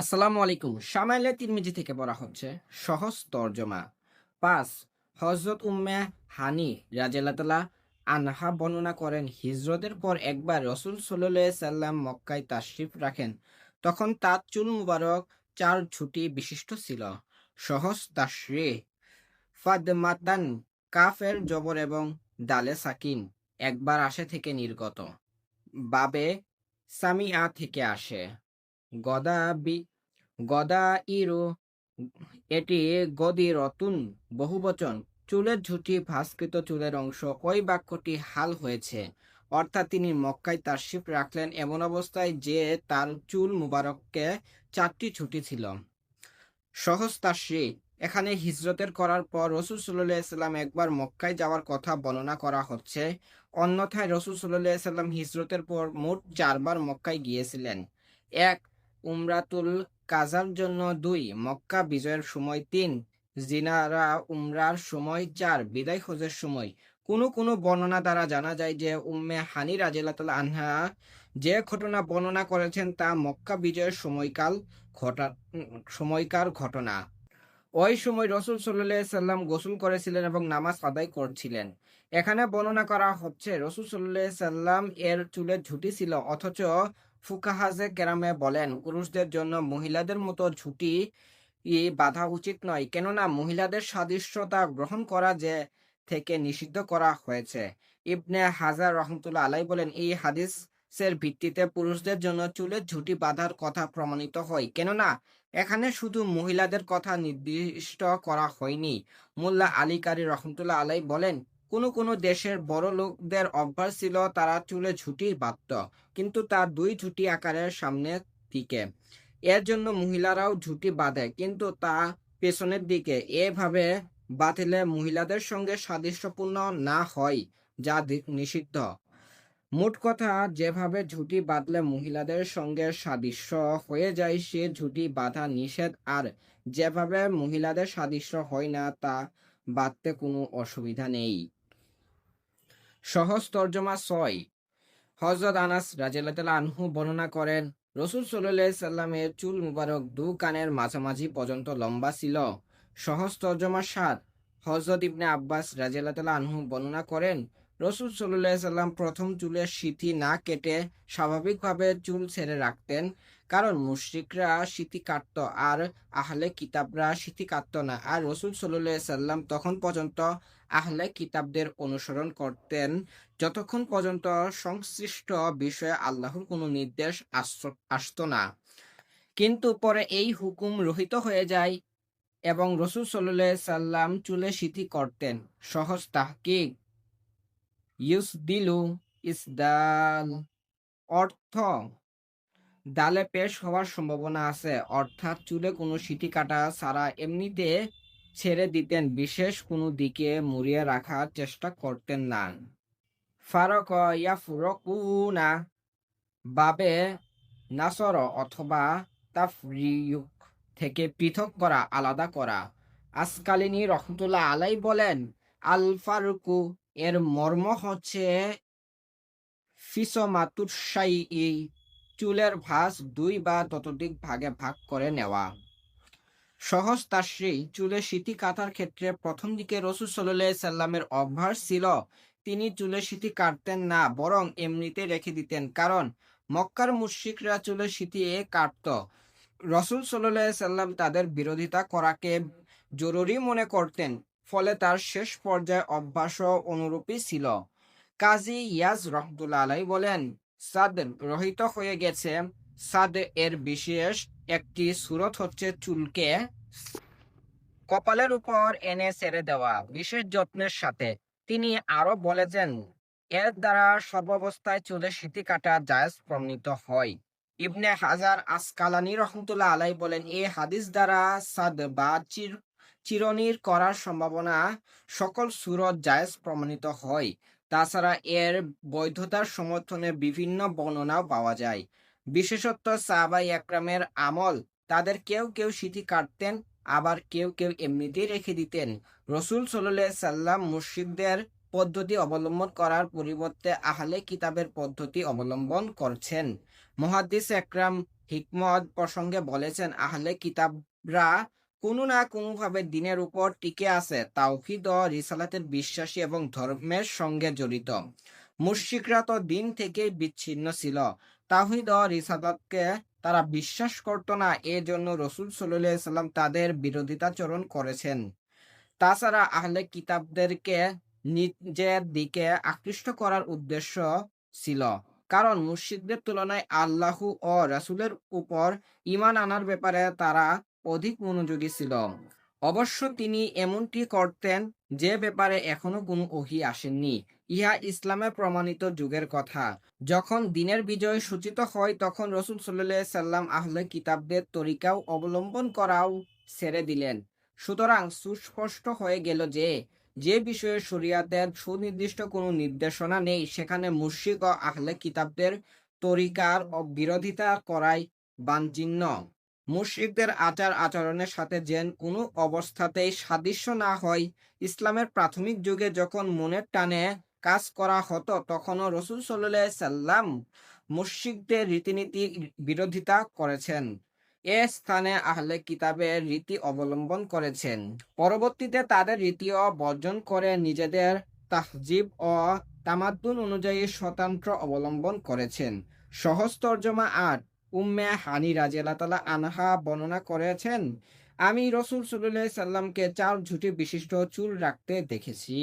আসসালামু আলাইকুম। সামাইলে তিরমিজি থেকে পড়া হচ্ছে, সহজ তর্জমা। পাঁচ হজরত উম্মে হানি রাজেলাতলা আনহা বর্ণনা করেন, হিজরতের পর একবার রসুল সাল্লাহ সাল্লাম মক্কায় তাশরিফ রাখেন। তখন তার চুল মুবারক চার ছুটি বিশিষ্ট ছিল। সহজ তাশরি ফাদমাতান, কাফের জবর এবং ডালে সাকিন একবার আসে থেকে নির্গত। বাবে সামিয়া থেকে আসে। গদা বি, গদা ইরু, এটি গদি রতুন বহুবচন। চুলের ঝুঁটি ভাস্কৃত চুলের অংশ। ওই বাক্যটি হাল হয়েছে? অর্থাৎ তিনি মক্কায় তার শিপ রাখলেন এমন অবস্থায় যে তার চুল মুবারককে চারটি ছুটি ছিল। সহজ তাশ্রী এখানে হিজরতের করার পর রসুল সাল্লাহ সাল্লাম একবার মক্কায় যাওয়ার কথা বর্ণনা করা হচ্ছে। অন্যথায় রসুল সাল্লাহ সাল্লাম হিজরতের পর মোট চারবার মক্কায় গিয়েছিলেন। এক উমরাতুল কাজার জন্য দুই, মক্কা বিজয়ের সময় তিন, জিনারা উমরার সময় চার, বিদায় খোঁজের সময়। কোনো কোনো বর্ণনা দ্বারা জানা যায় যে উম্মে হানি রাজিয়াল্লাহ আনহা যে ঘটনা বর্ণনা করেছেন তা মক্কা বিজয়ের সময়কাল ঘটা, সময়কার ঘটনা। ওই সময় রসুল সাল্লাহ সাল্লাম গোসল করেছিলেন এবং নামাজ আদায় করছিলেন। এখানে বর্ণনা করা হচ্ছে রসুল সাল্লাহ সাল্লাম এর চুলের ঝুঁটি ছিল, অথচ ফুকাহাজে কেরামে বলেন, পুরুষদের জন্য মহিলাদের মতো ই বাধা উচিত নয়। কেননা, মহিলাদের সাদৃশ্যতা গ্রহণ করা যে থেকে নিষিদ্ধ করা হয়েছে। ইবনে হাজার রহমতুল্লাহ আলাই বলেন, এই হাদিসের ভিত্তিতে পুরুষদের জন্য চুলের ঝুঁটি বাঁধার কথা প্রমাণিত হয়। কেননা, এখানে শুধু মহিলাদের কথা নির্দিষ্ট করা হয়নি। মোল্লা আলী কারি রহমতুল্লাহ আলাই বলেন কোনো কোনো দেশের বড় লোকদের অভ্যাস ছিল তারা চুলে ঝুঁটি বাঁধত, কিন্তু তার দুই ঝুঁটি আকারের সামনে দিকে। এর জন্য মহিলারাও ঝুঁটি বাঁধে, কিন্তু তা পেছনের দিকে। এভাবে বাঁধলে মহিলাদের সঙ্গে সাদৃশ্যপূর্ণ না হয়, যা নিষিদ্ধ। মোট কথা, যেভাবে ঝুঁটি বাঁধলে মহিলাদের সঙ্গে সাদৃশ্য হয়ে যায়, সে ঝুঁটি বাঁধা নিষেধ। আর যেভাবে মহিলাদের সাদৃশ্য হয় না, তা বাঁধতে কোনো অসুবিধা নেই। সহজ তর্জমা ছয়। হজরত আনাস রাজিয়াল্লাহ আনহু বর্ণনা করেন, রসুল সাল্লাহ সাল্লামের চুল মুবারক দু কানের মাঝামাঝি পর্যন্ত লম্বা ছিল। সহজ তর্জমা সাত। হজরত ইবনে আব্বাস রাজিয়াল্লাহ আনহু বর্ণনা করেন, রসুল সাল্লাহ সাল্লাম প্রথম চুলের সিথি না কেটে স্বাভাবিকভাবে চুল ছেড়ে রাখতেন, কারণ মুশরিকরা সিথি কাটত আর আহলে কিতাবরা সিথি কাটত না। আর রসুল সাল্লাহ সাল্লাম তখন পর্যন্ত আহলে কিতাবদের অনুসরণ করতেন যতক্ষণ পর্যন্ত সংশ্লিষ্ট বিষয়ে আল্লাহর কোনো নির্দেশ আস- আসতো না। কিন্তু পরে এই হুকুম রহিত হয়ে যায় এবং রসুল সাল্লাহ সাল্লাম চুলে সিথি করতেন। সহজ তাহকিক। ইউস দিলু ইসদাল। অর্থ, ডালে পেশ হওয়ার সম্ভাবনা আছে। অর্থাৎ চুলে কোনো সিটি কাটা ছাড়া এমনিতে ছেড়ে দিতেন, বিশেষ কোনো দিকে মুড়িয়ে রাখার চেষ্টা করতেন না। ফারক ইয়াফরকুনা, বাবে নাসর অথবা তাফরিয়ুক থেকে পৃথক করা, আলাদা করা। আসকালিনী রহমতুল্লাহ আলাই বলেন, আল ফারুকু, এর মর্ম হচ্ছে ফিসমাতুসাই চুলের ভাঁজ দুই বা ততোধিক ভাগে ভাগ করে নেওয়া। সহজ তাশ্রী চুলে সিটি কাটার ক্ষেত্রে প্রথম দিকে রসুল সাল্লাহ সাল্লামের অভ্যাস ছিল, তিনি চুলে সিটি কাটতেন না, বরং এমনিতে রেখে দিতেন। কারণ মক্কার মুশরিকরা চুলে সিটি কাটত। রসুল সাল্লাহ সাল্লাম তাদের বিরোধিতা করাকে জরুরি মনে করতেন, ফলে তার শেষ পর্যায়ে অভ্যাসও অনুরূপই ছিল। কাজী ইয়াজ রহমতুল্লাহ আলাই বলেন, সাদ রহিত হয়ে গেছে সাদ এর বিশেষ একটি সুরত হচ্ছে চুলকে কপালের উপর এনে ছেড়ে দেওয়া বিশেষ যত্নের সাথে। তিনি আরও বলেছেন, এর দ্বারা সর্বাবস্থায় চুলে সিটি কাটা জায়েজ প্রমাণিত হয়। ইবনে হাজার আসকালানি রহমতুল্লাহ আলাই বলেন এই হাদিস দ্বারা সাদ বা চির চিরনির করার সম্ভাবনা সকল সুরত জায়েজ প্রমাণিত হয়। তাছাড়া এর বৈধতার সমর্থনে বিভিন্ন বর্ণনাও পাওয়া যায়। বিশেষত সাহাবাই একরামের আমল, তাদের কেউ কেউ সিটি কাটতেন, আবার কেউ কেউ এমনিতেই রেখে দিতেন। রসুল সাল্লাহ সাল্লাম মুর্শিদদের পদ্ধতি অবলম্বন করার পরিবর্তে আহলে কিতাবের পদ্ধতি অবলম্বন করছেন। মহাদিস একরাম হিকমত প্রসঙ্গে বলেছেন, আহলে কিতাবরা কোনো না কোনোভাবে দিনের উপর টিকে আছে, তাওহিদ ও রিসালাতের বিশ্বাসী এবং ধর্মের সঙ্গে জড়িত। মুশরিকরা তো দিন থেকেই বিচ্ছিন্ন ছিল। তাহিদ ও রিসালাতকে তারা বিশ্বাস করত না, এজন্য রসুল সাল্লাম তাদের বিরোধিতাচরণ করেছেন। তাছাড়া আহলে কিতাবদেরকে নিজের দিকে আকৃষ্ট করার উদ্দেশ্য ছিল, কারণ মুশরিকদের তুলনায় আল্লাহ ও রাসূলের উপর ঈমান আনার ব্যাপারে তারা অধিক মনোযোগী ছিল। অবশ্য তিনি এমনটি করতেন যে ব্যাপারে এখনও কোনো ওহী আসেননি। ইহা ইসলামে প্রমাণিত যুগের কথা। যখন দিনের বিজয় সূচিত হয়, তখন রসুল আলাইহি সাল্লাম আহলে কিতাবদের তরিকাও অবলম্বন করাও ছেড়ে দিলেন। সুতরাং সুস্পষ্ট হয়ে গেল যে যে বিষয়ে শরিয়াতের সুনির্দিষ্ট কোনো নির্দেশনা নেই, সেখানে মুর্শিক ও আহলে কিতাবদের তরিকার ও বিরোধিতা করাই বাঞ্ছিন্য। মুশরিকদের আচার আচরণের সাথে যেন কোনো অবস্থাতেই সাদৃশ্য না হয়। ইসলামের প্রাথমিক যুগে যখন মনের টানে কাজ করা হতো, তখনও রসুল আলাইহি সাল্লাম মুশরিকদের রীতিনীতি বিরোধিতা করেছেন। এ স্থানে আহলে কিতাবের রীতি অবলম্বন করেছেন। পরবর্তীতে তাদের রীতিও বর্জন করে নিজেদের তাহজিব ও তামাদ্দুন অনুযায়ী স্বতন্ত্র অবলম্বন করেছেন। সহজ তর্জমা আট উম্মে হানি রাজিয়াল তালা আনহা বর্ণনা করেছেন, আমি রসুল সাল্লাহ সাল্লামকে চার ঝুঁটি বিশিষ্ট চুল রাখতে দেখেছি।